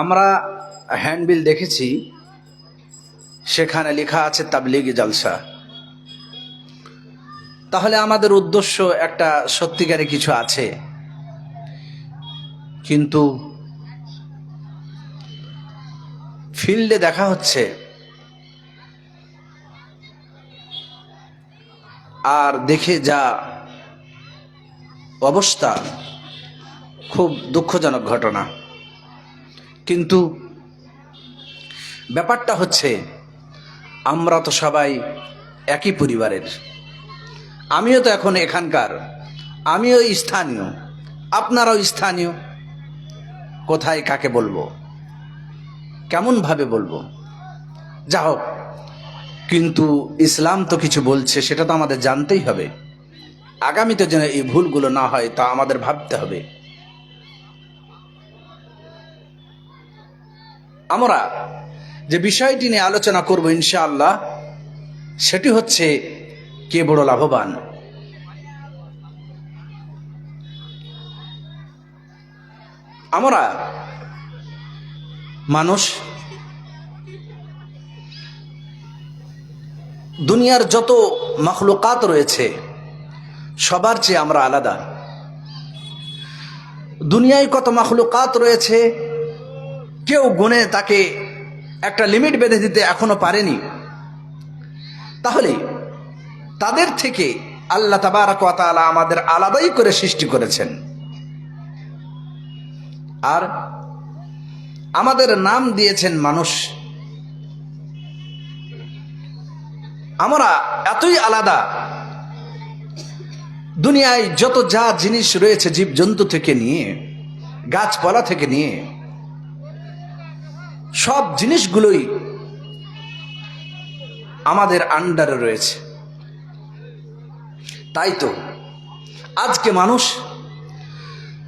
আমরা হ্যান্ডবিল দেখেছি, সেখানে লেখা আছে তাবলিগি জালসা। তাহলে আমাদের উদ্দেশ্য একটা সত্যিকারে কিছু আছে। কিন্তু ফিল্ডে দেখা হচ্ছে, আর দেখে যা অবস্থা, খুব দুঃখজনক ঘটনা। কিন্তু ব্যাপারটা হচ্ছে, আমরা তো সবাই একই পরিবারের। আমিও তো এখন এখানকার, আমিও স্থানীয়, আপনারাও স্থানীয়। কোথায় কাকে বলব? কেমনভাবে বলব? যা হোক, কিন্তু ইসলাম তো কিছু বলছে, সেটা তো আমাদের জানতেই হবে। আগামীতে যেন এই ভুলগুলো না হয়, তা আমাদের ভাবতে হবে। আমরা যে বিষয়টি নিয়ে আলোচনা করব ইনশাআল্লাহ, সেটি হচ্ছে কে বড় লাভবান? আমরা মানুষ দুনিয়ার যত মখলুকাত রয়েছে, সবার চেয়ে আমরা আলাদা। দুনিয়ায় কত মখলুকাত রয়েছে কেউ গুণে তাকে একটা লিমিট বেঁধে দিতে এখনও পারেনি। তাহলে তাদের থেকে আল্লাহ তাবারকালা আমাদের আলাদাই করে সৃষ্টি করেছেন। আর আমাদের নাম দিয়েছেন মানুষ। আমরা এতই আলাদা। দুনিয়ায় যত যা জিনিস রয়েছে জীবজন্তু থেকে নিয়ে, গাছপালা থেকে নিয়ে সব জিনিসগুলোই আমাদের আন্ডারে রয়েছে। তাই তো আজকে মানুষ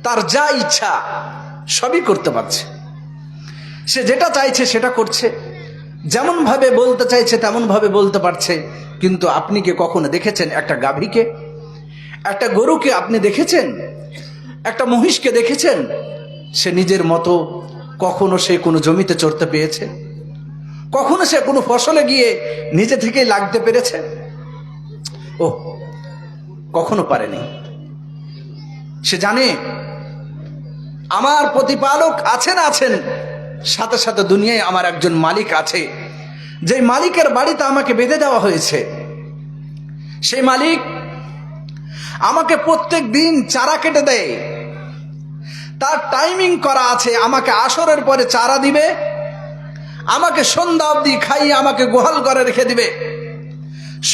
তার যা ইচ্ছা সবই করতে পারছে। সে যেটা চাইছে সেটা করছে। যেমনভাবে বলতে চাইছে তেমনভাবে বলতে পারছে। কিন্তু আপনি কি কখনো দেখেছেন একটা গাভীকে? একটা গরুকে আপনি দেখেছেন? একটা মহিষকে দেখেছেন? সে নিজের মতো কখনো সে কোনো জমিতে চড়তে পেয়েছে কখনো সে কোনো ফসলে গিয়ে নিজে থেকেই লাগতে পেরেছে? ও, কখনো পারেনি। সে জানে আমার প্রতিপালক আছেন আছেন। সাথে সাথে দুনিয়ায় আমার একজন মালিক আছে যে মালিকের বাড়িতে আমাকে বেঁধে দেওয়া হয়েছে। সেই মালিক আমাকে প্রত্যেক দিন চারা কেটে দেয়। তার টাইমিং করা আছে, আমাকে আসরের পরে চারা দিবে, আমাকে সন্ধ্যা অবধি খাইয়ে আমাকে গোহাল করে রেখে দিবে।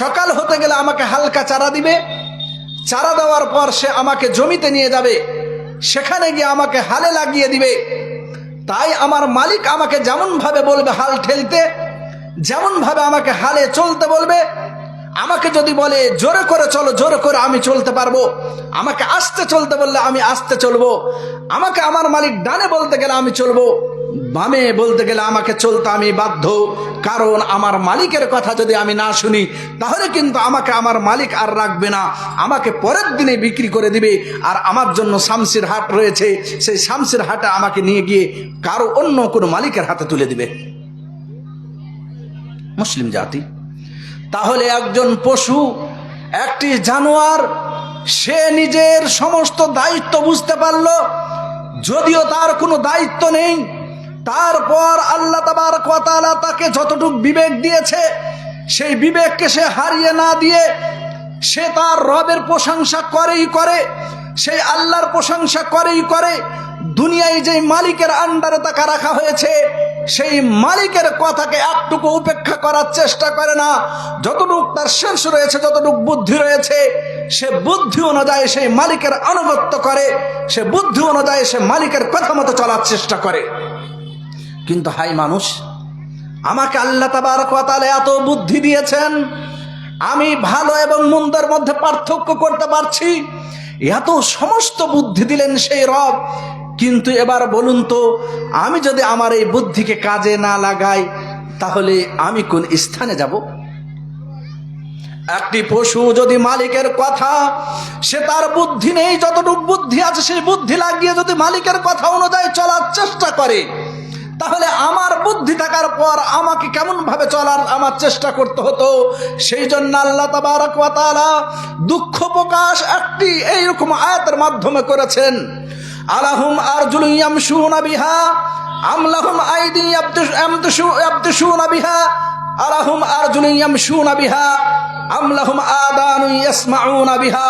সকাল হতে গেলে আমাকে হালকা চারা দিবে, চারা দেওয়ার পর সে আমাকে জমিতে নিয়ে যাবে, সেখানে গিয়ে আমাকে হালে লাগিয়ে দিবে। তাই আমার মালিক আমাকে যেমনভাবে বলবে হাল ঠেলতে, যেমনভাবে আমাকে হালে চলতে বলবে আমাকে যদি বলে, জোরে করে চলো, জোরে করে আমি চলতে পারব। আমাকে আস্তে চলতে বললে, আমি আস্তে চলবো। আমাকে আমার মালিক ডানে বলতে গেলে, আমি চলবো। বামে বলতে গেলে, আমাকে চলতে আমি বাধ্য। কারণ আমার মালিকের কথা যদি আমি না শুনি, তাহলে কিন্তু আমাকে আমার মালিক আর রাখবে না। আমাকে পরের দিনে বিক্রি করে দিবে। আর আমার জন্য শামসির হাট রয়েছে। সেই শামসির হাটে আমাকে নিয়ে গিয়ে কারও অন্য কোনো মালিকের হাতে তুলে দিবে। মুসলিম জাতি তাহলে একজন পশু, একটি জানোয়ার, সে নিজের সমস্ত দায়িত্ব বুঝতে পারল, যদিও তার কোনো দায়িত্ব নেই। তারপর আল্লাহ তাবার কথালা তাকে যতটুক বিবেক দিয়েছে, সেই বিবেককে সে হারিয়ে না দিয়ে সে তার রবের প্রশংসা করেই করে, সেই আল্লাহর প্রশংসা করেই করে, দুনিয়ায় যে মালিকের আন্ডারে তাকে রাখা হয়েছে সেই মালিকের কথাকে একটুকু উপেক্ষা করার চেষ্টা করে না। যতটুক তার শেষ রয়েছে, যতটুক বুদ্ধি রয়েছে, সে বুদ্ধি অনুযায়ী সেই মালিকের আনুগত্য করে, সে বুদ্ধি অনুযায়ী সে মালিকের কথা মতো চলার চেষ্টা করে। কিন্তু হাই মানুষ, আমাকে আল্লাহ তাবার কথালে এত বুদ্ধি দিয়েছেন, আমি ভালো এবং মন্দের মধ্যে পার্থক্য করতে পারছি। এত সমস্ত বুদ্ধি দিলেন সেই রব কিন্তু এবার বলুন তো, আমি যদি আমার এই বুদ্ধিকে কাজে না লাগাই, তাহলে আমি কোন স্থানে যাব? একটি পশু যদি মালিকের কথা, সে তার বুদ্ধি নেই, যতটুকু বুদ্ধি আছে সেই বুদ্ধি লাগিয়ে যদি মালিকের কথা অনুযায়ী চলার চেষ্টা করে, তাহলে আমার বুদ্ধি থাকার পর আমাকে কেমন ভাবে চলার আমার চেষ্টা করতে হতো? সেই জন্য আল্লাহ তাবারক দুঃখ প্রকাশ একটি এইরকম আয়াতের মাধ্যমে করেছেন। আলাহুম আরজুলু ইয়ামশুনা বিহা আমলাহুম আইদি ইয়াবতাশু বিহা, আলাহুম আরজুলু ইয়ামশুনা বিহা আমলাহুম আদানু ইয়াসমাউনা বিহা।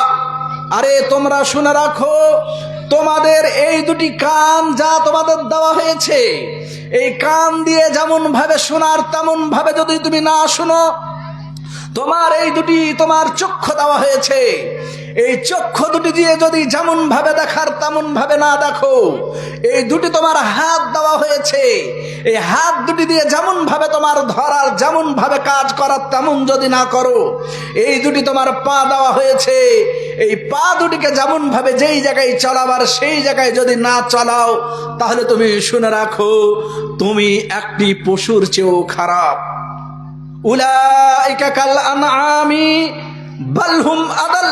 আরে তোমরা শুনে রাখো, তোমাদের এই দুটি কান যা তোমাদের দেওয়া হয়েছে, এই কান দিয়ে যেমন ভাবে শোনার তেমন ভাবে যদি তুমি না শোনো, তোমার এই দুটি তোমার চক্ষু দেওয়া হয়েছে এই চক্ষু দুটি দিয়ে যদি যেমন ভাবে দেখার তেমন ভাবে না দেখো, এই দুটি তোমার হাত দেওয়া হয়েছে। এই হাত দুটি দিয়ে যেমন ভাবে তোমার ধরার যেমন ভাবে কাজ করার, তেমন যদি না করো, এই দুটি তোমার পা দেওয়া হয়েছে। এই পা দুটিকে যেমন ভাবে যেই জায়গায় চলাবার, সেই জায়গায় যদি না চলাও, তাহলে তুমি শুনে রাখো, তুমি একটি পশুর চেয়েও খারাপ। উলাইকা কাল আনআমি বালহুম আদাল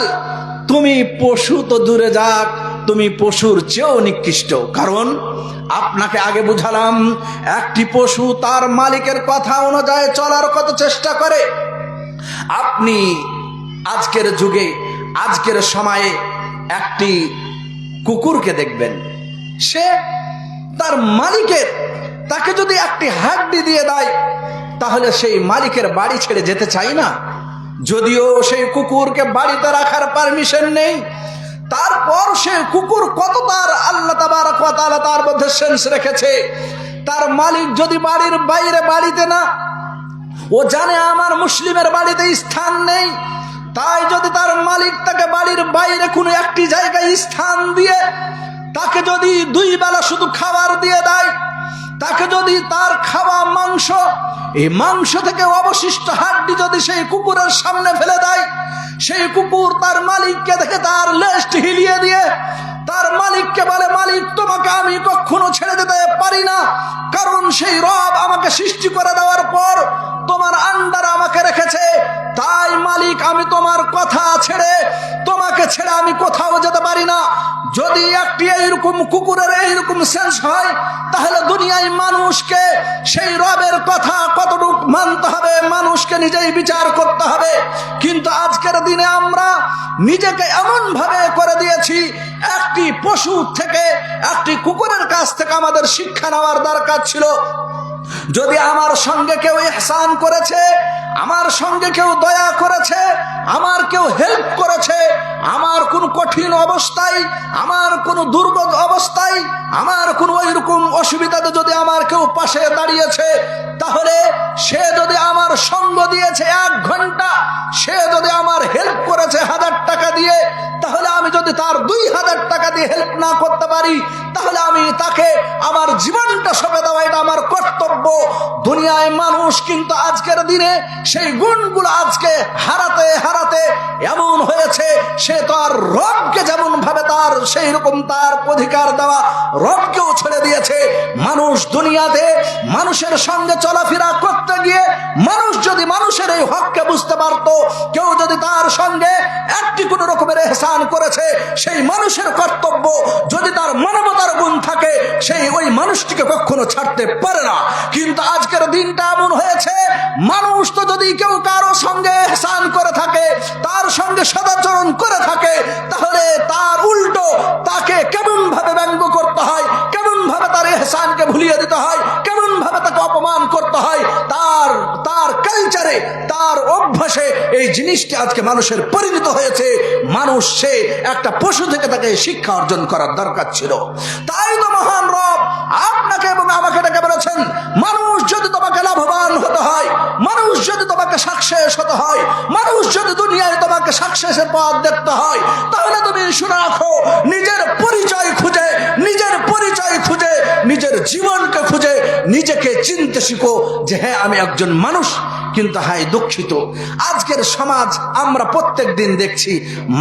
তুমি পশু তো দূরে যাক, তুমি পশুর চেয়েও নিকৃষ্ট। কারণ আপনাকে আগে বুঝালাম, একটি পশু তার মালিকের কথা অনুযায়ী চলার কত চেষ্টা করে। আপনি আজকের যুগে, আজকের সময়ে একটি কুকুরকে দেখবেন। সে তার মালিকের, তাকে যদি একটি হাড্ডি দিয়ে দেয়, তাহলে সেই মালিকের বাড়ি ছেড়ে যেতে চাই না। যদিও সেই কুকুরকে বাড়িতে রাখার পারমিশন নেই, তারপর সে কুকুর কত তার আল্লাহ তার মধ্যে সেন্স রেখেছে, তার মালিক যদি বাড়ির বাইরে বাড়িতে না, ও জানে আমার মুসলিমের বাড়িতে স্থান নেই, তাই যদি তার মালিক তাকে বাড়ির বাইরে কোনো একটি জায়গায় স্থান দিয়ে, তাকে যদি দুই বেলা শুধু খাবার দিয়ে দেয় তাকে যদি তার খাওয়া মাংস, এই মাংস থেকে অবশিষ্ট হাড্ডি যদি সেই কুকুরের সামনে ফেলে দেয় সেই কুকুর তার মালিককে দেখে তার লেস্ট হিলিয়ে দিয়ে, তার মালিককে বলে, মালিক, তোমাকে আমি কখনো ছেড়ে দিতে পারি না। কারণ সেই রব আমাকে সৃষ্টি করে দেওয়ার পর তোমার আন্ডার আমাকে রেখেছে। তাই মালিক, আমি তোমার কথা ছেড়ে, তোমাকে ছেড়ে আমি কোথাও যেতে পারি না। যদি একটি এইরকম কুকুরের এইরকম সেন্স হয়, তাহলে দুনিয়ায় মানুষকে সেই রবের কথা কতটুক মানতে হবে? মানুষকে নিজেই বিচার করতে হবে। কিন্তু আজকের দিনে আমরা নিজেকে এমন ভাবে করে দিয়েছি, একটি পশু থেকে একটি কুকুরের কাছ থেকে আমাদের শিক্ষা নেওয়ার দরকার ছিল। যদি আমার সঙ্গে কেউ এহসান করেছে, আমার সঙ্গে কেউ দয়া করেছে, আমার কেউ হেল্প করেছে, আমার কোন কঠিন অবস্থায়, আমার কোন দুর্গত অবস্থায়, আমার কোন ওইরকম অসুবিধাতে যদি আমার কেউ পাশে দাঁড়িয়েছে, তাহলে সে যদি আমার সঙ্গ দিয়েছে এক ঘণ্টা, সে যদি আমার হেল্প করেছে হাজার টাকা দিয়ে, তাহলে আমি যদি তার দুই হাজার টাকা দিয়ে হেল্প না করতে পারি, তাহলে আমি তাকে আমার জীবনটা সঁপে দেওয়া এটা আমার কর্তব্য। দুনিয়ায় মানুষ কিন্তু আজকের দিনে সেই গুণগুলো আজকে হারাতে হারাতে এমন হয়েছে, সে তো আর রবকে যেমন সেই রকম তার অধিকার দেওয়া রবকেও ছেড়ে দিয়েছে। মানুষ দুনিয়াতে মানুষের সঙ্গে চলাফেরা করতে গিয়ে মানুষ যদি মানুষের এই হককে বুঝতে পারত, কেউ যদি তার সঙ্গে একটি কোনো রকমের এহসান করেছে, সেই মানুষের কর্তব্য যদি তার মানবতার গুণ থাকে, সেই ওই মানুষটিকে কখনো ছাড়তে পারে না। কিন্তু আজকের দিনটা এমন হয়েছে, মানুষ তো যদি কেউ কারও সঙ্গে এহসান করে থাকে, তার সঙ্গে সদাচরণ করে থাকে, তাহলে তার উল্টো তাকে কেমন ভাবে ব্যঙ্গ করতে হয়, কেমন ভাবে তার এহসানকে ভুলিয়ে দিতে হয়, কেমন ভাবে তাকে অপমান করতে হয়, তার তার কালচারে তার অভ্যাসে এই জিনিসটি আজকে মানুষের পরিণত হয়েছে। মানুষ সে একটা পশু থেকে তাকে শিক্ষা অর্জন করার দরকার ছিল। তাই তো মহান রব, আপনাকে এবং আমাকে ডেকে বলেছেন, মানুষ যদি তোমাকে লাভবান হতে হয়, মানুষ যদি তোমাকে সাকসেস হতে হয় যদি দুনিয়ায় তোমাকে সাকসেসের পথ দেখতে হয়, তাহলে তুমি শুনে রাখো, নিজের পরিচয় খুঁজে, নিজের পরিচয় খুঁজে, নিজের জীবনকে খুঁজে, নিজেকে চিনতে শিখো যে হ্যাঁ আমি একজন মানুষ, কিন্তু হাই দুঃখিত। আজকের সমাজ আমরা প্রত্যেক দিন দেখছি,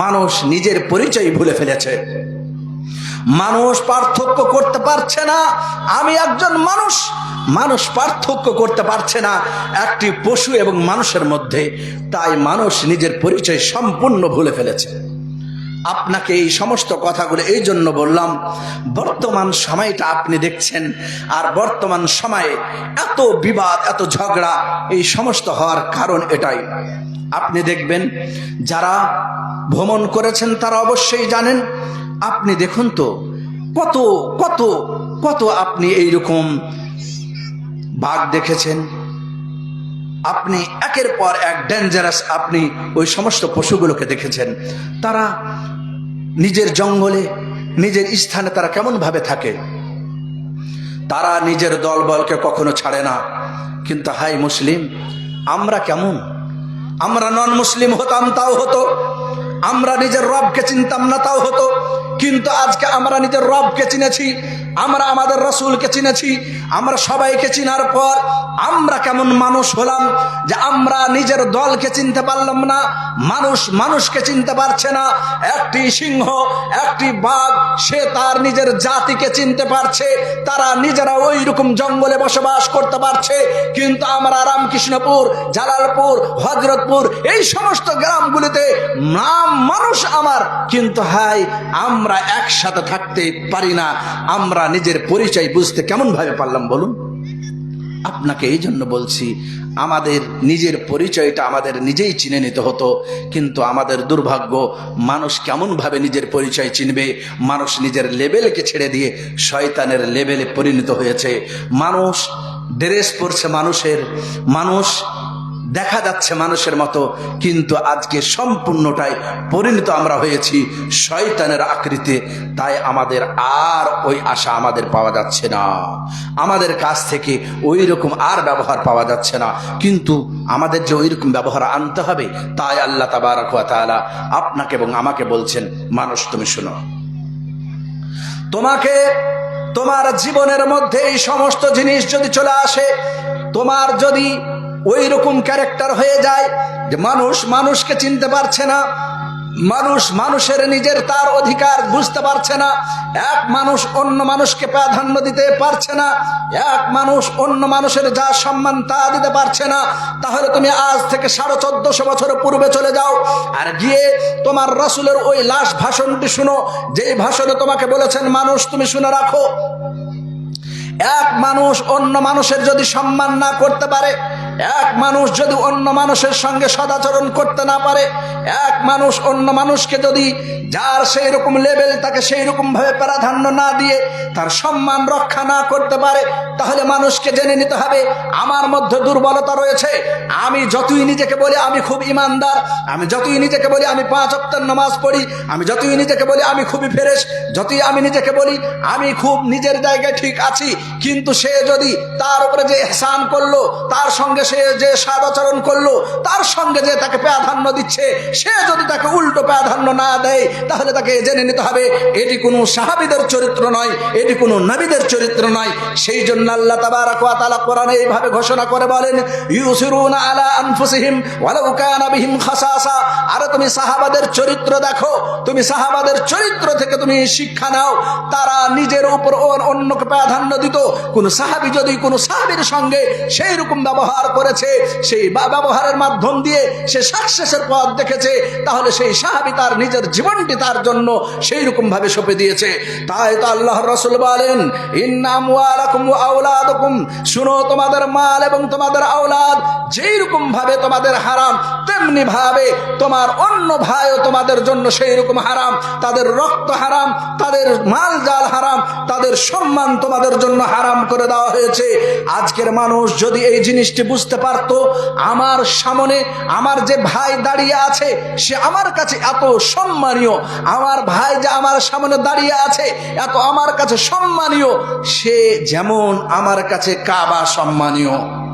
মানুষ নিজের পরিচয় ভুলে ফেলেছে। মানুষ পার্থক্য করতে পারছে না। আমি একজন মানুষ মানুষ পার্থক্য করতে পারছে না। একটি পশু এবং মানুষের মধ্যে, তাই মানুষ নিজের পরিচয় সম্পূর্ণ ভুলে ফেলেছে। আপনাকে এই সমস্ত কথাগুলো এই জন্য বললাম, বর্তমান সময়টা আপনি দেখছেন, আর বর্তমান সময়ে এত বিবাদ, এত ঝগড়া, এই সমস্ত হওয়ার কারণ এটাই। আপনি দেখবেন, যারা ভ্রমণ করেছেন তারা অবশ্যই জানেন, আপনি দেখুন তো, কত কত কত আপনি এইরকম বাঘ দেখেছেন? আপনি একের পর এক ডেঞ্জারাস আপনি ওই সমস্ত পশুগুলোকে দেখেছেন। তারা নিজের জঙ্গলে, নিজের স্থানে তারা কেমনভাবে থাকে? তারা নিজের দলবলকে কখনো ছাড়ে না। কিন্তু হাই মুসলিম, আমরা কেমন? আমরা নন মুসলিম হতাম, তাও হতো। আমরা নিজের রবকে চিনতাম না, তাও হতো। কিন্তু আজকে আমরা নিজের রবকে চিনেছি। আমরা আমাদের রসুলকে চিনেছি, আমরা সবাইকে চিনার পর আমরা কেমন মানুষ হলাম যে আমরা নিজের দলকে চিনতে পারলাম না, মানুষ মানুষকে চিনতে পারছে না। একটি সিংহ, একটি বাঘ, সে তার নিজের জাতিকে চিনতে পারছে, তারা নিজেরা ওই রকম জঙ্গলে বসবাস করতে পারছে। কিন্তু আমরা রামকৃষ্ণপুর, জালালপুর, হজরতপুর, এই সমস্ত গ্রামগুলিতে নাম মানুষ আমার। কিন্তু হাই আমরা একসাথে থাকতে পারি না, আমরা নিজের পরিচয় বুঝতে কেমন ভাবে পারলাম বলুন? আপনাকে এই জন্য বলছি, আমাদের নিজের পরিচয়টা আমাদের নিজেই চিনে নিতে হতো, কিন্তু আমাদের দুর্ভাগ্য, মানুষ কেমনভাবে নিজের পরিচয় চিনবে, মানুষ নিজের লেভেলকে ছেড়ে দিয়ে শয়তানের লেভেলে পরিণত হয়েছে। মানুষ ড্রেস পরছে মানুষের, মানুষ দেখা যাচ্ছে মানুষের মতো, কিন্তু আজকে সম্পূর্ণটাই পরিণত আমরা হয়েছি শয়তানের আকৃতি তাই আমাদের আর ওই আশা আমাদের পাওয়া যাচ্ছে না। আমাদের কাছ থেকে ওই রকম আর ব্যবহার পাওয়া যাচ্ছে না। কিন্তু আমাদের যে ওই রকম ব্যবহার আনতে হবে, তাই আল্লাহ তাবারক ওয়া তাআলা আপনাকে এবং আমাকে বলছেন, মানুষ, তুমি শোনো। তোমাকে তোমার জীবনের মধ্যে এই সমস্ত জিনিস যদি চলে আসে, তোমার যদি ওই রকম ক্যারেক্টার হয়ে যায় যে মানুষ মানুষকে চিনতে পারছে না। মানুষ মানুষের নিজের তার অধিকার বুঝতে পারছে না। এক মানুষ অন্য মানুষকে প্রাধান্য দিতে পারছে না। এক মানুষ অন্য মানুষের যা সম্মান তা দিতে পারছে না। তাহলে তুমি আজ থেকে সাড়ে চোদ্দশো বছর পূর্বে চলে যাও আর গিয়ে তোমার রসুলের ওই লাশ ভাষণটি শুনো। যেই ভাষণে তোমাকে বলেছেন, মানুষ, তুমি শুনে রাখো। এক মানুষ অন্য মানুষের যদি সম্মান না করতে পারে এক মানুষ যদি অন্য মানুষের সঙ্গে সদাচরণ করতে না পারে, এক মানুষ অন্য মানুষকে যদি যার সেই রকম লেভেল তাকে সেই রকম ভাবে প্রাধান্য না দিয়ে তার সম্মান রক্ষা না করতে পারে, তাহলে মানুষকে জেনে নিতে হবে, আমার মধ্যে দুর্বলতা রয়েছে। আমি যতই নিজেকে বলি আমি খুব ইমানদার, আমি যতই নিজেকে বলি আমি পাঁচ অক্টার নামাজ পড়ি, আমি যতই নিজেকে বলি আমি খুবই ফেরেশ, যতই আমি নিজেকে বলি আমি খুব নিজের জায়গায় ঠিক আছি, কিন্তু সে যদি তার উপরে যে এহসান করল, তার সঙ্গে সে যে সাদাচরণ করল, তার সঙ্গে যে তাকে প্রাধান্য দিচ্ছে, সে যদি তাকে উল্টো প্রাধান্য না দেয়, তাহলে তাকে জেনে নিতে হবে, এটি কোনো সাহাবিদের চরিত্র নয়, এটি কোনো নবীদের চরিত্র নয়। সেই জন্য আল্লাহ তাবারাক কোরআনে এইভাবে ঘোষণা করে বলেন, ইউসিরুনা আলা আনফুসিহিম ওয়ালাউ কানা বিহিম খাসাসা। আরে তুমি সাহাবাদের চরিত্র দেখো, তুমি সাহাবাদের চরিত্র থেকে তুমি শিক্ষা নাও। তারা নিজের উপর অন্যকে প্রাধান্য দিত। কোন সাহাবি যদি কোন সাহাবির সঙ্গে সেই রকম ব্যবহার করেছে, সেই ব্যবহারের মাধ্যম দিয়ে সে সাকসেসের পথ দেখেছে, তাহলে সেই সাহাবি তার নিজের জীবনটি তার জন্য সেই রকম ভাবে সঁপে দিয়েছে। তাই তো আল্লাহর রসুল বলেন ইন্নাম ওয়ালাকুম শুনো, তোমাদের মাল এবং তোমাদের আওলাদ যেই রকম ভাবে তোমাদের হারাম তেমনি ভাবে তোমার অন্য ভাইও তোমাদের জন্য সেই রকম হারাম। তাদের রক্ত হারাম, তাদের মাল জাল হারাম, তাদের সম্মান তোমাদের জন্য হারাম করে দেওয়া হয়েছে। আজকের মানুষ যদি এই জিনিসটি পারতো, আমার সামনে আমার যে ভাই দাঁড়িয়ে আছে, সে আমার কাছে এত সম্মানীয়। আমার ভাই যে আমার সামনে দাঁড়িয়ে আছে, এত আমার কাছে সম্মানীয়। সে যেমন আমার কাছে কাবা সম্মানীয়।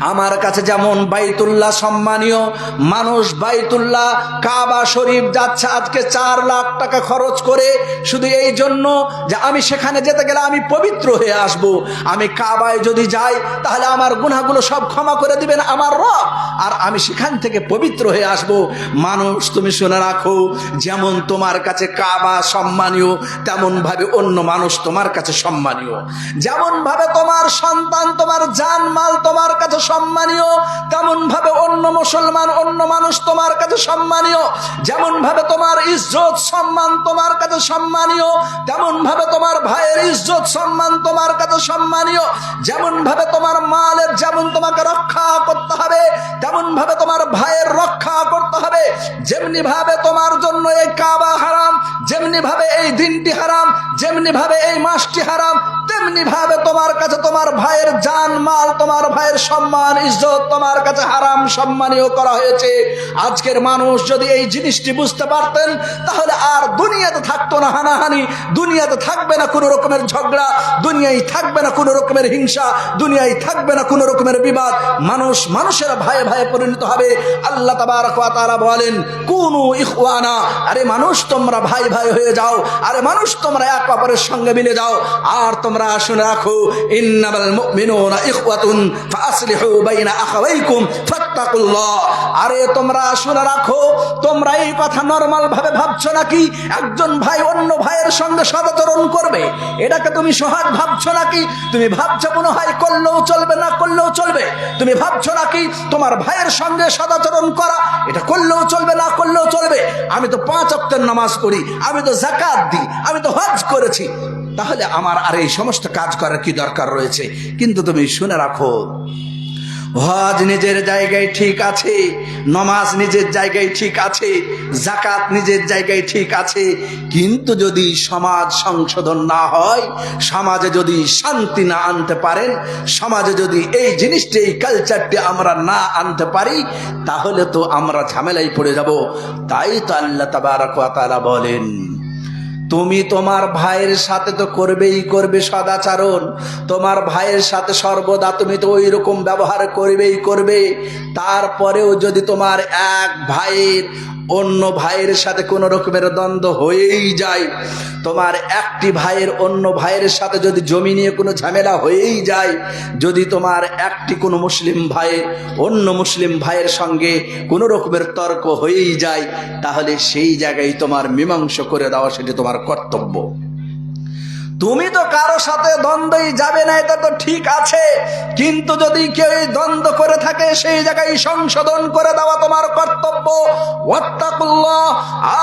আমার কাছে যেমন বাইতুল্লাহ সম্মানীয় মানুষ বাইতুল্লাহ কাবা শরীফ যাচ্ছে আজকে চার লাখ টাকা খরচ করে। শুধু এই জন্য যে আমি সেখানে যেতে গেলে আমি পবিত্র হয়ে আসব। আমি কাবায় যদি যাই, তাহলে আমার গুনাগুলো সব ক্ষমা করে দিবেন আমার রব। আর আমি সেখান থেকে পবিত্র হয়ে আসব। মানুষ, তুমি শুনে রাখো, যেমন তোমার কাছে কাবা সম্মানীয় তেমন ভাবে অন্য মানুষ তোমার কাছে সম্মানীয়। যেমন ভাবে তোমার সন্তান, তোমার জান মাল তোমার কাছে সম্মানীয় তেমন ভাবে অন্য মুসলমান, অন্য মানুষ তোমার কাছে সম্মানীয় যেমন ভাবে তোমার ইজ্জত সম্মান তোমার কাছে সম্মানীয় তেমন ভাবে তোমার ভাইয়ের ইজ্জত সম্মান তোমার কাছে সম্মানীয় যেমন ভাবে তোমার মালের যেমন তোমাকে রক্ষা করতে হবে তেমন ভাবে তোমার ভাইয়ের রক্ষা করতে হবে যেমনি ভাবে তোমার জন্য এই কাবা হারাম যেমনি ভাবে এই দিনটি হারাম যেমনি ভাবে এই মাসটি হারাম তেমনি ভাবে তোমার কাছে তোমার ভাইয়ের জান, মাল, তোমার ভাইয়ের সম্মান ইজ্জত তোমার কাছে হারাম সম্মানীয় করা হয়েছে। আজকের মানুষ যদি এই জিনিসটি বুঝতে পারতেন, তাহলে আর দুনিয়াতে থাকতো না হানাহানি, দুনিয়াতে থাকবে না কোনো রকমের ঝগড়া, দুনিয়ায় থাকবে না কোনো রকমের হিংসা, দুনিয়ায় থাকবে না কোনো রকমের বিবাদ। মানুষ মানুষের ভাইয়ে ভাইয়ে পরিণত হবে। আল্লাহ তাআলা বলেন, কুনু ইখওয়ানা। আরে মানুষ, তোমরা ভাই ভাই হয়ে যাও। আরে মানুষ, তোমরা এক অপরের সঙ্গে মিলে যাও। আর তোমরা শুনে রাখো ফাসলিহু বাইনা আখাওয়াইকুম ফাত্তাকুল্লাহ আরে তোমরা শুনে রাখো, তোমরা এই কথা নরমাল ভাবে ভাবছ নাকি? একজন ভাই অন্য ভাইয়ের সঙ্গে সদাচরণ করবে? এটাকে তুমি সহজ ভাবছ নাকি? তুমি ভাবছ মনে হয় করলেও চলবে না করলেও চলবে? তুমি ভাবছ নাকি তোমার ভাইয়ের সঙ্গে সদাচরণ করা, এটা করলেও চলবে না করলেও চলবে? আমি তো পাঁচ অক্টের নামাজ পড়ি, আমি তো জাকাত দিই, আমি তো হজ করেছি। তাহলে আমার আর এই সমস্ত কাজ করার কি দরকার রয়েছে? কিন্তু তুমি শুনে রাখো হজ নিজের জায়গায় ঠিক আছে, নমাজ নিজের জায়গায় ঠিক আছে জাকাত নিজের জায়গায় ঠিক আছে, কিন্তু যদি সমাজ সংশোধন না হয়, সমাজে যদি শান্তি না আনতে পারেন, সমাজে যদি এই জিনিসটি, এই কালচারটি আমরা না আনতে পারি, তাহলে তো আমরা ঝামেলায় পড়ে যাব। তাই তো আল্লাহ তাবারক ওয়া বলেন তুমি তোমার ভাইয়ের সাথে তো করবেই করবে সদাচারণ। তোমার ভাইয়ের সাথে সর্বদা তুমি তো ওই রকম ব্যবহার করবেই করবে। তারপরেও যদি তোমার এক ভাইয়ের অন্য ভাইয়ের সাথে কোনো রকমের দ্বন্দ্ব হয়েই যায়। তোমার একটি ভাইয়ের অন্য ভাইয়ের সাথে যদি জমি নিয়ে কোনো ঝামেলা হয়েই যায়, যদি তোমার একটি কোনো মুসলিম ভাইয়ের অন্য মুসলিম ভাইয়ের সঙ্গে কোনো রকমের তর্ক হয়েই যায়, তাহলে সেই জায়গায় তোমার মীমাংস করে দেওয়া সেটি তোমার কর্তব্য। তুমি তো কারও সাথে দ্বন্দ্বই যাবে না, এটা তো ঠিক আছে। কিন্তু যদি কেউ এই দ্বন্দ্ব করে থাকে, সেই জায়গায় সংশোধন করে দেওয়া তোমার কর্তব্য। ওয়াত্তাকুল্লাহ।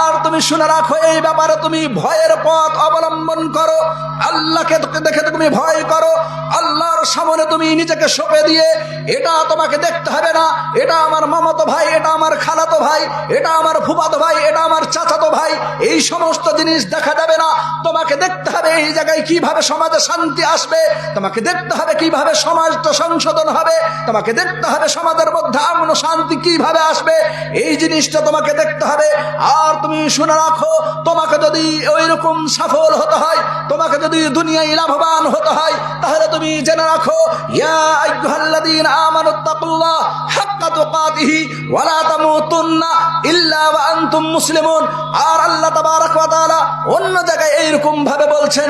আর তুমি শুনে রাখো, এই ব্যাপারে তুমি ভয়ের পথ অবলম্বন করো। আল্লাহকে দেখে তুমি ভয় করো। আল্লাহর সামনে তুমি নিজেকে সঁপে দিয়ে, এটা তোমাকে দেখতে হবে না। এটা আমার মামাতো ভাই, এটা আমার খালাতো ভাই, এটা আমার ফুফাতো ভাই, এটা আমার চাচাতো ভাই। এই সমস্ত জিনিস দেখা যাবে না। তোমাকে দেখতে হবে, এই জায়গায় কীভাবে সমাজে শান্তি আসবে, তোমাকে দেখতে হবে কীভাবে সমাজটা সংশোধন হবে, তোমাকে দেখতে হবে সমাজের মধ্যে আমন শান্তি কীভাবে আসবে, এই জিনিসটা তোমাকে দেখতে হবে। আর তুমি শুনে রাখো, তোমাকে যদি ওই রকম সফল হতে হয়, তোমাকে যদি দুনিয়ায় লাভবান হতে হয়, তাহলে তুমি জেনে রাখো, ইয়া আনতুম মুসলিমুন। আর আল্লাহ অন্য জায়গায় এইরকম ভাবে বলছেন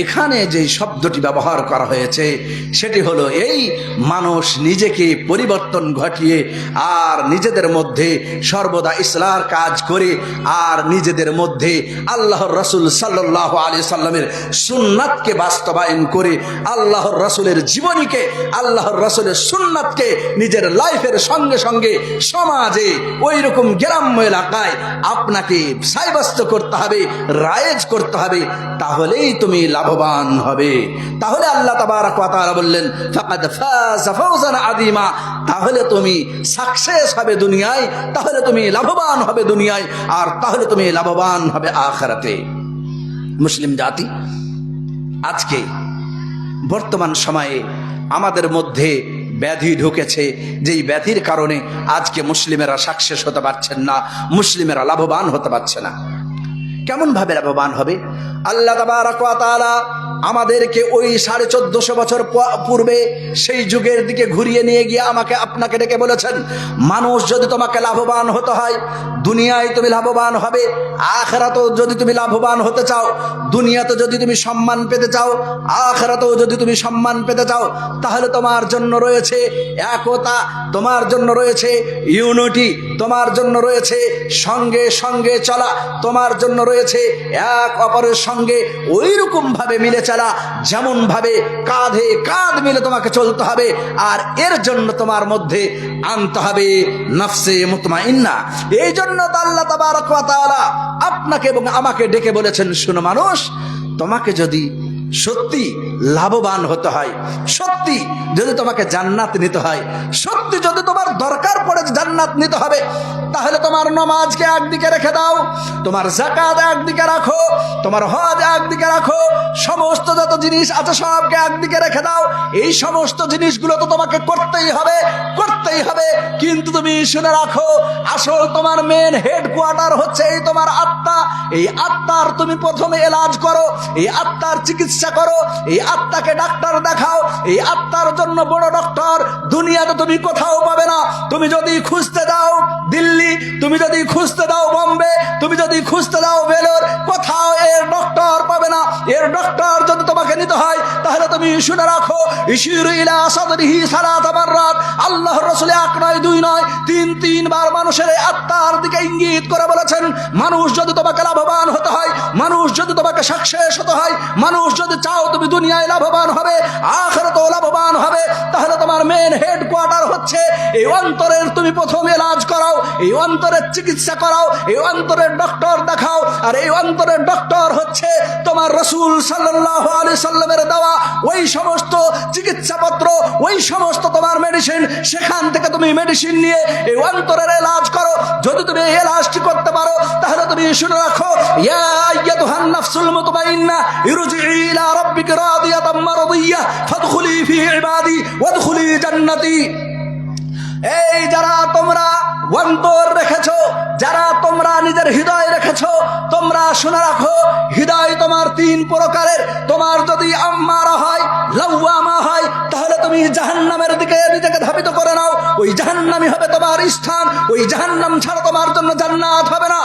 এখানে যে শব্দটি ব্যবহার করা হয়েছে, সেটি হলো এই মানুষ নিজেকে পরিবর্তন ঘটিয়ে আর নিজেদের মধ্যে সর্বদা ইসলার কাজ করে আর নিজেদের মধ্যে আল্লাহর রসুল সাল্লাহ আলী সাল্লামের সুন্নাতকে বাস্তবায়ন করে আল্লাহর রসুলের জীবনীকে, আল্লাহর রসুলের সুন্নাতকে নিজের লাইফের সঙ্গে সঙ্গে সমাজে ওই রকম গ্রাম্য এলাকায় আপনাকে সাব্যস্ত করতে হবে, রায়েজ করতে হবে। তাহলেই তুমি লাভবান হবে। তাহলে আল্লাহ তাবারক ওয়া বললেন, ফাকাদ ফাযা ফাওজান আযীমা। তাহলে তুমি সাকসেস হবে দুনিয়ায়, তাহলে তুমি লাভবান হবে দুনিয়ায়, আর তাহলে তুমি লাভবান হবে আখিরাতে। মুসলিম জাতি, আজকে বর্তমান সময়ে আমাদের মধ্যে ব্যাধি ঢুকেছে, যেই ব্যাধির কারণে আজকে মুসলিমেরা সাকসেস হতে পারছেন না, মুসলিমেরা লাভবান হতে পারছে না। কেমন ভাবে লাভবান হবে? আল্লাহ তাবারক আমাদেরকে ওই সাড়ে চোদ্দশো বছর পূর্বে সেই যুগের দিকে ঘুরিয়ে নিয়ে গিয়ে আমাকে আপনাকে ডেকে বলেছেন, মানুষ যদি তোমাকে লাভবান হতে হয়, দুনিয়ায় তুমি লাভবান হবে, আখেরাতেও যদি তুমি লাভবান হতে চাও, দুনিয়াতে যদি তুমি সম্মান পেতে চাও, আখেরাতেও যদি তুমি সম্মান পেতে চাও, তাহলে তোমার জন্য রয়েছে একতা, তোমার জন্য রয়েছে ইউনিটি, তোমার জন্য রয়েছে সঙ্গে সঙ্গে চলা, তোমার জন্য রয়েছে এক অপরের সঙ্গে ওই রকম ভাবে মিলে যেমনভাবে যেমন ভাবে কাঁধে কাঁধ মিলে তোমাকে চলতে হবে, আর এর জন্য তোমার মধ্যে আনতে হবে নফসে মুতমাইন্না। এই জন্য তাল্লা তাবারক আপনাকে এবং আমাকে ডেকে বলেছেন, শুনো মানুষ, তোমাকে যদি সত্যি লাভবান হতে হয়। সত্যি যদি তোমাকে জান্নাত নিতে হয়, সত্যি যদি তোমার দরকার পড়ে জান্নাত নিতে হবে, তাহলে তোমার নমাজকে একদিকে রেখে দাও, তোমার জাকাত একদিকে রাখো, তোমার হজ একদিকে রাখো, সমস্ত যত জিনিস আছে সবকে একদিকে রেখে দাও। এই সমস্ত জিনিসগুলো তো তোমাকে করতেই হবে করতেই হবে। কিন্তু তুমি শুনে রাখো, আসল তোমার মেন হেডকোয়ার্টার হচ্ছে এই তোমার আত্মা। এই আত্মার তুমি প্রথমে এলাজ করো, এই আত্মার চিকিৎসা করো, এই আত্মাকে ডাক্তার দেখাও, এই আত্মার জন্য বড় ডক্টর, দুনিয়াতে তুমি কোথাও পাবে না। তুমি যদি খুঁজতে যাও দিল্লি, তুমি যদি খুঁজতে দাও বম্বে, তুমি যদি খুঁজতে দাও বেলোর কোথাও এর ডক্টর পাবে না। এর ডক্টর যদি তোমাকে নিতে হয়, তাহলে তুমি শুনে রাখো আল্লাহ রসুল এক নয়, দুই নয়, তিন তিনবার মানুষের আত্মার দিকে ইঙ্গিত করে বলেছেন, মানুষ যদি তোমাকে লাভবান হতে হয়, মানুষ যদি তোমাকে সাকসেস হতে হয়, মানুষ যদি চাও তুমি দুনিয়ায় লাভবান হবে, আখেরাতেও লাভবান হবে, তাহলে তোমার মেন হেডকোয়ার্টার হচ্ছে এই অন্তরের তুমি প্রথম এলাজ করাও, এই অন্তরের চিকিৎসা করাও, এই অন্তরের ডক্টর দেখাও, আর এই অন্তরের ডক্টর হচ্ছে তোমার রসুল সাল্লাহ আলি সাল্লামের দেওয়া ওই সমস্ত চিকিৎসাপত্র ওই সমস্ত তোমার মেডিসিন সেখান থেকে তুমি মেডিসিন নিয়ে এই অন্তরের এলাজ করো। যদি তুমি এলাজটি করতে পারো, তাহলে তুমি শুনে রাখো, ইয়া আইয়াতুহান নাফসুল মুতমাইন্না ইরজিই ইলা রাব্বিকা রাদিয়াতাম মারদিয়্যা ফাদখুলি ফি ইবাদি ওয়াদখুলি জান্নাতি এই যারা তোমরা অন্তর রেখেছো, যারা তোমরা নিজের হৃদয় রেখেছো, তোমরা শুনে রাখো, হৃদয় তোমার তিন প্রকারের। তোমার যদি আম্মারা হয়, লাউয়ামা হয়, তাহলে তুমি জাহান্নামের দিকে নিজেকে ধাবিত করে নাও। ওই জাহান্নামই হবে তোমার স্থান, ওই জাহান্নাম ছাড়া তোমার জন্য জান্নাত হবে না।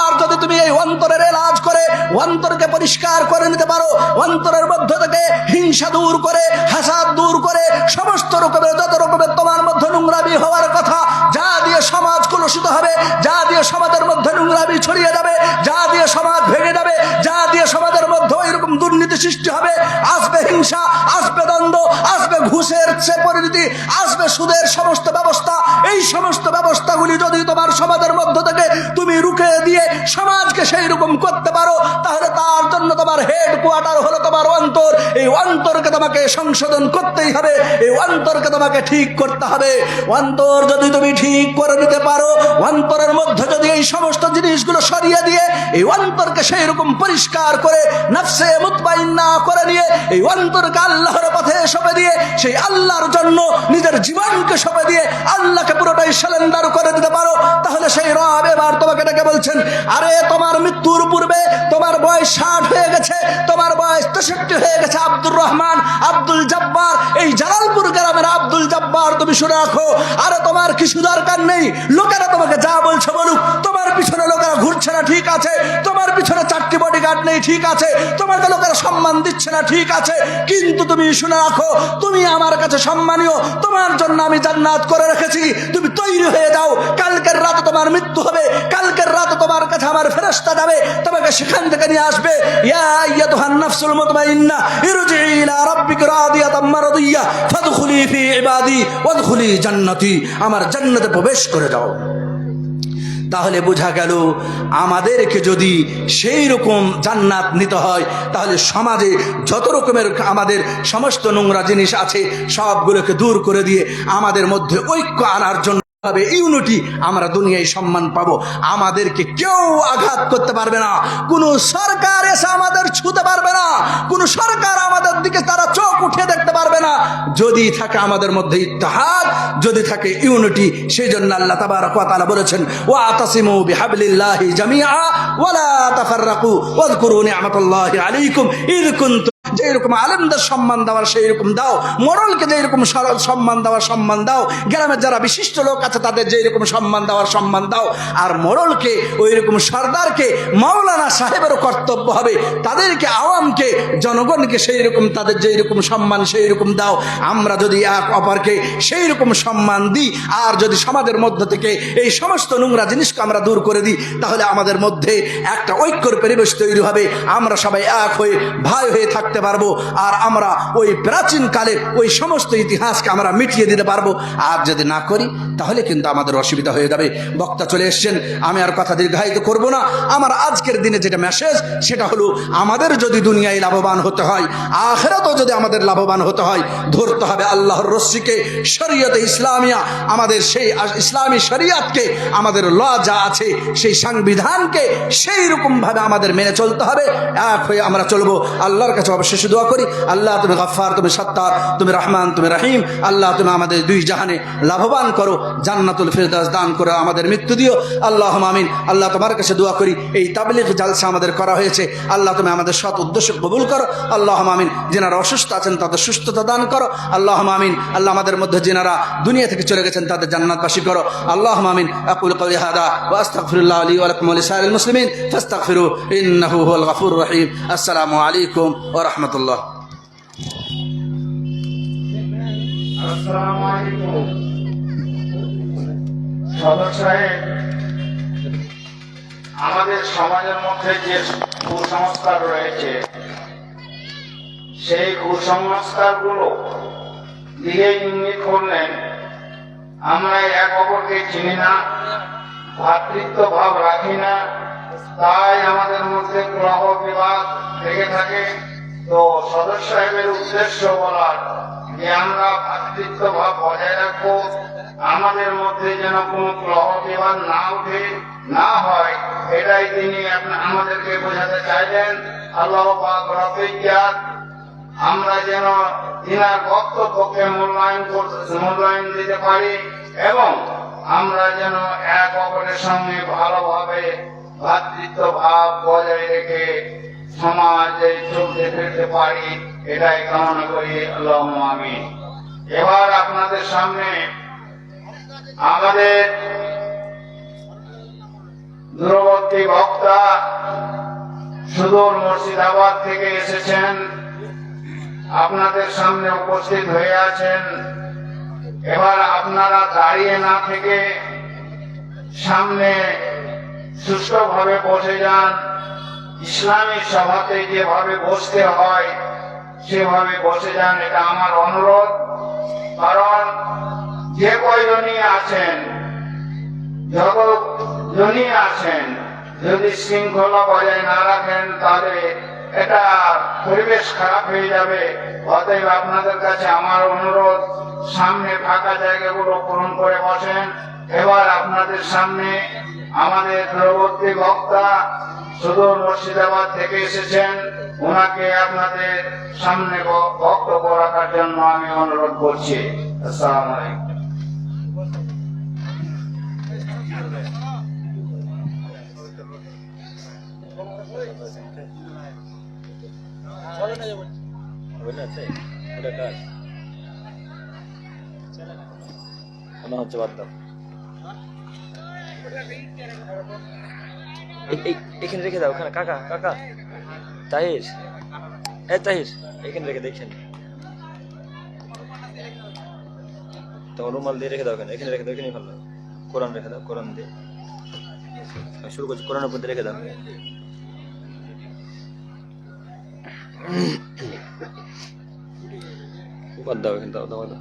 আর যদি তুমি এই অন্তরের এলাজ করে, অন্তরকে পরিষ্কার করে নিতে পারো, অন্তরের মধ্য থেকে হিংসা দূর করে, হাসাদ দূর করে, সমস্ত রকমের, যত রকমের তোমার মধ্যে নোংরামি হওয়ার কথা, যা দিয়ে সমাজ কলুষিত হবে যা দিয়ে সমাজের মধ্যে নোংরামি ছড়িয়ে যাবে যা দিয়ে সমাজ ভেঙে যাবে যা দিয়ে সমাজের মধ্যে এরকম দুর্নীতি সৃষ্টি হবে, আসবে হিংসা, আসবে দ্বন্দ্ব, আসবে ঘুষের সে পরিণতি, আসবে সুদের সমস্ত ব্যবস্থা। এই সমস্ত ব্যবস্থাগুলি যদি সেই রকম করতে পারো, তাহলে তার জন্য তোমার হেড কোয়ার্টার হলো তোমার অন্তর। এই অন্তরকে তোমাকে সংশোধন করতেই হবে, এই অন্তরকে তোমাকে ঠিক করতে হবে। অন্তর যদি তুমি ঠিক করে নিতে পারো, অন্তরের মধ্যে যদি এই সমস্ত জিনিসগুলো সরিয়ে দিয়ে এই অন্তরকে সেই রকম পরিষ্কার করে, নফসে মুতমাইন্না করে নিয়ে, এই অন্তরকে আল্লাহর পথে সঁপে দিয়ে, সেই আল্লাহর জন্য নিজের জীবনকে সঁপে দিয়ে আল্লাহকে পুরোটাই সিলেন্ডার করে দিতে পারো, তাহলে সেই রব এবার তোমাকে ডেকে বলছেন, আরে, তোমার মৃত্যুর পূর্বে তোমার বয়স ষাট হয়ে গেছে, তোমার বয়স তেষট্টি হয়ে গেছে, আব্দুর রহমান, আব্দুল জব্বার, এই জালালপুর গ্রামের আব্দুল জব্বার, তুমি শুনে রাখো, আরে, তোমার কিছু দরকার নেই, লোকেরা তোমাকে যা বলছে বলুক ঠিক আছে। তোমার পিছনে চারটি বডিগার্ড নেই, ঠিক আছে। তোমাকে লোকেরা সম্মান দিচ্ছে না, ঠিক আছে। কিন্তু তুমি শুনে রাখো, তুমি আমার কাছে সম্মানীয়। তোমার জন্য আমি জান্নাত করে রেখেছি। তুমি তৈরি হয়ে যাও। কালকের রাতে তোমার মৃত্যু হবে। কালকের রাতে তোমার কাছে আমার ফেরস্তা যাবে। তোমাকে সেখান থেকে নিয়ে আসবে। আমার জান্নাতে প্রবেশ করে যাও। তাহলে বোঝা গেল আমাদেরকে যদি সেই রকম জান্নাত নিতে হয়, তাহলে সমাজে যত রকমের আমাদের সমস্ত নোংরা জিনিস আছে, সবগুলোকে দূর করে দিয়ে আমাদের মধ্যে ঐক্য আনার জন্য হবে। ইউনিটি আমরা দুনিয়ায় সম্মান পাবো। আমাদেরকে কেউ আঘাত করতে পারবে না। সরকার এসে আমাদের ছুতে পারবে না। সরকার আমাদের দিকে তারা চোখ উঠে দেখতে পারবে না। যদি থাকে আমাদের মধ্যে ইত্তেহাদ, যদি থাকে ইউনিটি সেই জন্য আল্লাহ ওয়া তাআলা বলেছেন, ওয়া আতাসিমু বিহাবলিল্লাহি জামিআ ওয়া লা তাফাররাকু আলাইকুম ইয কুনতুম যেই রকম আলেমদের সম্মান দেওয়ার সেই রকম দাও। মোড়লকে যেই রকম সর- সম্মান দেওয়ার সম্মান দাও। গ্রামের যারা বিশিষ্ট লোক আছে, তাদের যেই রকম সম্মান দেওয়ার সম্মান দাও। আর মোড়লকে ওই রকম সর্দারকে, মাওলানা সাহেবেরও কর্তব্য হবে। তাদেরকে, আওয়ামকে, জনগণকে সেই রকম তাদের যেই রকম সম্মান সেই রকম দাও। আমরা যদি এক অপরকে সেই রকম সম্মান দিই, আর যদি সমাজের মধ্য থেকে এই সমস্ত নোংরা জিনিসকে আমরা দূর করে দিই, তাহলে আমাদের মধ্যে একটা ঐক্যর পরিবেশ তৈরি হবে। আমরা সবাই এক হয়ে, ভাই হয়ে থাকতে পারব, আর আমরা ওই প্রাচীন কালে ওই সমস্ত ইতিহাসকে আমরা মিটিয়ে দিতে পারব। আর যদি না করি, তাহলে কিন্তু আমাদের অসুবিধা হয়ে যাবে। বক্তা চলে এসছেন, আমি আর কথা দীর্ঘায়িত করব না। আমার আজকের দিনে যেটা মেসেজ সেটা হলো, আমাদের যদি দুনিয়ায় লাভবান হতে হয়, আখেরাতেও যদি আমাদের লাভবান হতে হয়, ধরতে হবে আল্লাহর রশ্মিকে, শরীয়তে ইসলামিয়া, আমাদের সেই ইসলামী শরিয়াতকে, আমাদের ল যা আছে, সেই সংবিধানকে সেই রকমভাবে আমাদের মেনে চলতে হবে। এক হয়ে আমরা চলবো। আল্লাহর কাছে অবশেষে দোয়া করি, আল্লাহ তুমি গফার তুমি সত্তার, তুমি রহমান, তুমি রহিম, আল্লাহ তুমি আমাদের দুই জাহানে লাভবান করো, জান্নাতুল ফেরদাস দান করো আমাদের মৃত্যু দিও আল্লাহ আমিন। আল্লাহ তোমার কাছে দোয়া করি, এই তাবলিগ জালসা আমাদের করা হয়েছে, আল্লাহ তুমি আমাদের সৎ উদ্দেশ্য কবুল করো আল্লাহ আমিন। যেনারা অসুস্থ আছেন তাদের সুস্থতা দান করো আল্লাহ আমিন। আল্লাহ আমাদের মধ্যে যেনারা দুনিয়া থেকে চলে গেছেন তাদের জান্নাতবাসী করো আল্লাহ আমিন। আকুল কওলি হাদা ওয়া আস্তাগফিরুল্লাহ লি ওয়া লাকুম মুসলিমিন, ফাস্তাগফিরু, ইন্নাহু হুয়াল গফুরুর রহিম। আসসালামু আলাইকুম ওয়া রাহমাতুল্লাহ। আমাদের সমাজের মধ্যে যে কুসংস্কার রয়েছে, সেই কুসংস্কারগুলো দিয়ে ইঙ্গিত করলেন। আমরা এক অপরকে চিনি না ভাতৃত্ব ভাব রাখি না, তাই আমাদের মধ্যে গ্রহ বিবাদ থেকে থাকে। তো সদস্য সাহেবের উদ্দেশ্য বলার যে আমরা ভাতৃত্ব ভাব বজায় রাখব, আমাদের মধ্যে যেন কোনো গ্রহ বিবাদ না উঠে, না হয়, এটাই তিনি আমাদেরকে বোঝাতে চাইলেন। আল্লাহ ইজ্জাত আমরা যেন তিনার বক্তব্যকে মূল্যায়ন করতে, মূল্যায়ন দিতে পারি এবং আমরা যেন এক অপরের সঙ্গে ভালোভাবে ভাতৃত্ব ভাব বজায় রেখে সমাজে চলতে ফিরতে পারি, এটাই কামনা করি আমি এবার আপনাদের সামনে আমাদের দূরবর্তী বক্তা সুদূর মুর্শিদাবাদ থেকে এসেছেন। আপনাদের সামনে উপস্থিত হয়ে আছেন। এবার আপনারা দাঁড়িয়ে না থেকে সামনে সুষ্ঠুভাবে বসে যান। ইসলামী সভাতে যেভাবে বসতে হয়, সেভাবে বসে যান, এটা আমার অনুরোধ। কারণ যে কয়জনই আছেন জনই আছেন, যদি শৃঙ্খলা বজায় না রাখেন, তাহলে এটা পরিবেশ খারাপ হয়ে যাবে। অতএব আপনাদের কাছে আমার অনুরোধ, সামনে ফাঁকা জায়গাগুলো পূরণ করে বসেন। এবার আপনাদের সামনে আমাদের পরবর্তী বক্তা সুদূর মুর্শিদাবাদ থেকে এসেছেন। ওনাকে আপনাদের সামনে বক্তব্য রাখার জন্য আমি অনুরোধ করছি। আসসালামু হচ্ছে বাদ দাও। এখানে রেখে দাও, ওখানে, কাকা কাকা। তাহির এ তাহির, এখানে রেখে দেখছেন তোমার রুমাল দিয়ে রেখে দাও এখানে এখানে রেখে দাও এখানে ভালো কোরআন রেখে দাও, কোরআন দিয়ে। শুরু করছি, কোরআনের মধ্যে রেখে দাও। বাদ দাও, এখানে দাও দাও দাও।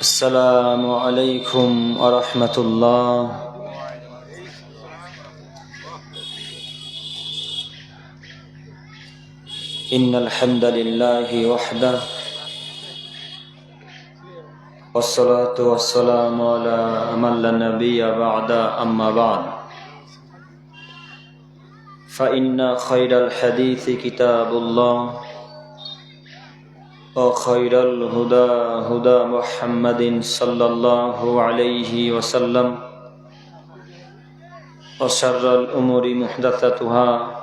السلام عليكم ورحمة الله. إن الحمد لله وحده والصلاة والسلام على من لا نبي بعد أما بعد. فإن خير الحديث كتاب الله وخير الهدى هدى محمد صلى الله عليه وسلم وشر الأمور محدثتها